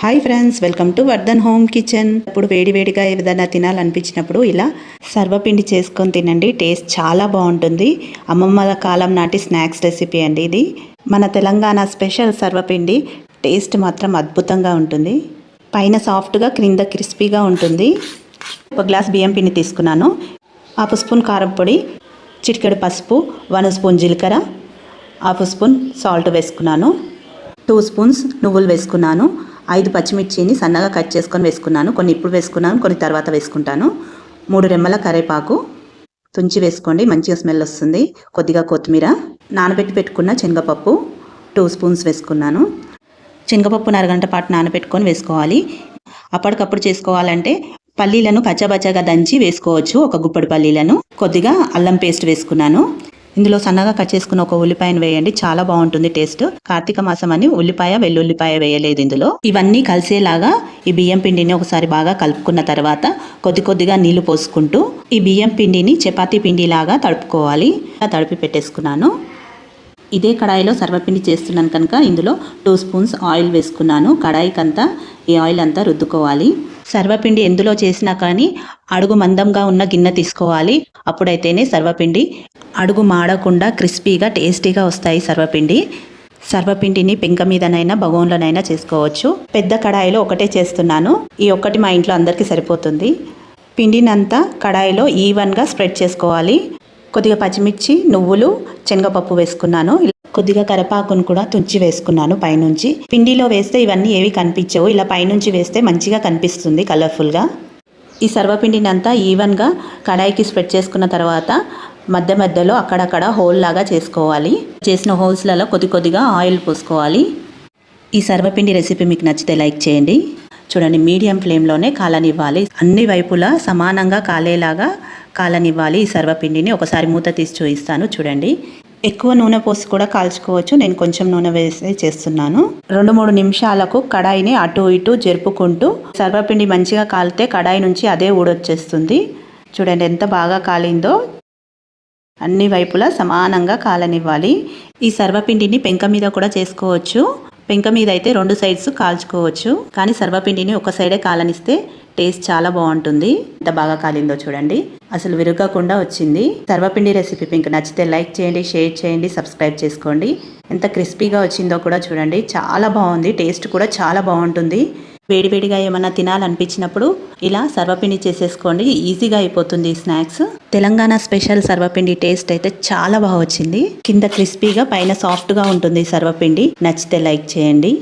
Hi friends welcome to Vardhan home kitchen ఇప్పుడు వేడివేడిగా ఏదైనా తినాలనిపించినప్పుడు ఇలా సర్వపిండి చేసుకొని తినండి టేస్ట్ చాలా బాగుంటుంది. అమ్మమ్మల కాలం నాటి స్నాక్స్ రెసిపీ అండి ఇది. మన తెలంగాణ స్పెషల్ సర్వపిండి టేస్ట్ మాత్రం అద్భుతంగా ఉంటుంది. పైన సాఫ్ట్గా క్రింద క్రిస్పీగా ఉంటుంది. ఒక గ్లాస్ బియ్యం పిండి తీసుకున్నాను. హాఫ్ స్పూన్ కారం పొడి చిటికెడు పసుపు వన్ స్పూన్ జీలకర్ర హాఫ్ స్పూన్ సాల్ట్ వేసుకున్నాను. టూ స్పూన్స్ నువ్వులు వేసుకున్నాను. ఐదు పచ్చిమిర్చిని సన్నగా కట్ చేసుకొని వేసుకున్నాను. కొన్ని ఇప్పుడు వేసుకున్నాను కొన్ని తర్వాత వేసుకుంటాను. మూడు రెమ్మల కరివేపాకు తుంచి వేసుకోండి. మంచిగా స్మెల్ వస్తుంది. కొద్దిగా కొత్తిమీర నానబెట్టి పెట్టుకున్న శనగపప్పు టూ స్పూన్స్ వేసుకున్నాను. శనగపప్పు అరగంట పాటు నానబెట్టుకొని వేసుకోవాలి. అప్పటికప్పుడు చేసుకోవాలంటే పల్లీలను పచ్చబచ్చగా దంచి వేసుకోవచ్చు. ఒక గుప్పడి పల్లీలను. కొద్దిగా అల్లం పేస్ట్ వేసుకున్నాను. ఇందులో సన్నగా కట్ చేసుకున్న ఒక ఉల్లిపాయను వేయండి. చాలా బాగుంటుంది టేస్ట్. కార్తీక మాసం అని ఉల్లిపాయ వెల్లుల్లిపాయ వేయలేదు ఇందులో. ఇవన్నీ కలిసేలాగా ఈ బియ్యం పిండిని ఒకసారి బాగా కలుపుకున్న తర్వాత కొద్ది కొద్దిగా నీళ్ళు పోసుకుంటూ ఈ బియ్యం పిండిని చపాతీ పిండిలాగా తడుపుకోవాలి. తడిపి పెట్టేసుకున్నాను. ఇదే కడాయిలో సర్వపిండి చేస్తున్నాను కనుక ఇందులో టూ స్పూన్స్ ఆయిల్ వేసుకున్నాను. కడాయికంతా ఈ ఆయిల్ అంతా రుద్దుకోవాలి. సర్వపిండి ఎందులో చేసినా కానీ అడుగు మందంగా ఉన్న గిన్నె తీసుకోవాలి. అప్పుడైతేనే సర్వపిండి అడుగు మాడకుండా క్రిస్పీగా టేస్టీగా వస్తాయి సర్వపిండి. సర్వపిండిని పెంక మీదనైనా బగోన్లోనైనా చేసుకోవచ్చు. పెద్ద కడాయిలో ఒకటే చేస్తున్నాను. ఈ ఒక్కటి మా ఇంట్లో అందరికీ సరిపోతుంది. పిండినంతా కడాయిలో ఈవెన్గా స్ప్రెడ్ చేసుకోవాలి. కొద్దిగా పచ్చిమిర్చి నువ్వులు శనగపప్పు వేసుకున్నాను. కొద్దిగా కరపాకును కూడా తుంచి వేసుకున్నాను పైనుంచి. పిండిలో వేస్తే ఇవన్నీ ఏవి కనిపించవు. ఇలా పైనుంచి వేస్తే మంచిగా కనిపిస్తుంది కలర్ఫుల్గా ఈ సర్వపిండిని అంతా ఈవెన్గా కడాయికి స్ప్రెడ్ చేసుకున్న తర్వాత మధ్య మధ్యలో అక్కడక్కడ హోల్ లాగా చేసుకోవాలి. చేసిన హోల్స్లలో కొద్ది కొద్దిగా ఆయిల్ పోసుకోవాలి. ఈ సర్వపిండి రెసిపీ మీకు నచ్చితే లైక్ చేయండి. చూడండి మీడియం ఫ్లేమ్లోనే కాలనివ్వాలి. అన్ని వైపులా సమానంగా కాలేలాగా కాలనివ్వాలి ఈ సర్వపిండిని. ఒకసారి మూత తీసి చూపిస్తాను చూడండి. ఎక్కువ నూనె పోసి కూడా కాల్చుకోవచ్చు. నేను కొంచెం నూనె వేసి చేస్తున్నాను. రెండు మూడు నిమిషాలకు కడాయిని అటు ఇటు జరుపుకుంటూ సర్వపిండి మంచిగా కాలితే కడాయి నుంచి అదే ఊడొచ్చేస్తుంది. చూడండి ఎంత బాగా కాలిందో. అన్ని వైపులా సమానంగా కాలనివ్వాలి. ఈ సర్వపిండిని పెంక మీద కూడా చేసుకోవచ్చు. పెంక మీద అయితే రెండు సైడ్స్ కాల్చుకోవచ్చు. కానీ సర్వపిండిని ఒక సైడే కాలనిస్తే టేస్ట్ చాలా బాగుంటుంది. ఎంత బాగా కాలిందో చూడండి. అసలు విరగకుండా వచ్చింది. సర్వపిండి రెసిపీ మీకు నచ్చితే లైక్ చేయండి షేర్ చేయండి సబ్స్క్రైబ్ చేసుకోండి. ఎంత క్రిస్పీగా వచ్చిందో కూడా చూడండి. చాలా బాగుంది. టేస్ట్ కూడా చాలా బాగుంటుంది. వేడివేడిగా ఏమన్నా తినాలనిపించినప్పుడు ఇలా సర్వపిండి చేసేసుకోండి. ఈజీగా అయిపోతుంది ఈ snacks. Telangana special sarvapindi taste అయితే చాలా బాగా వచ్చింది. కింద క్రిస్పీగా పైన సాఫ్ట్గా ఉంటుంది సర్వపిండి. నచ్చితే లైక్ చేయండి.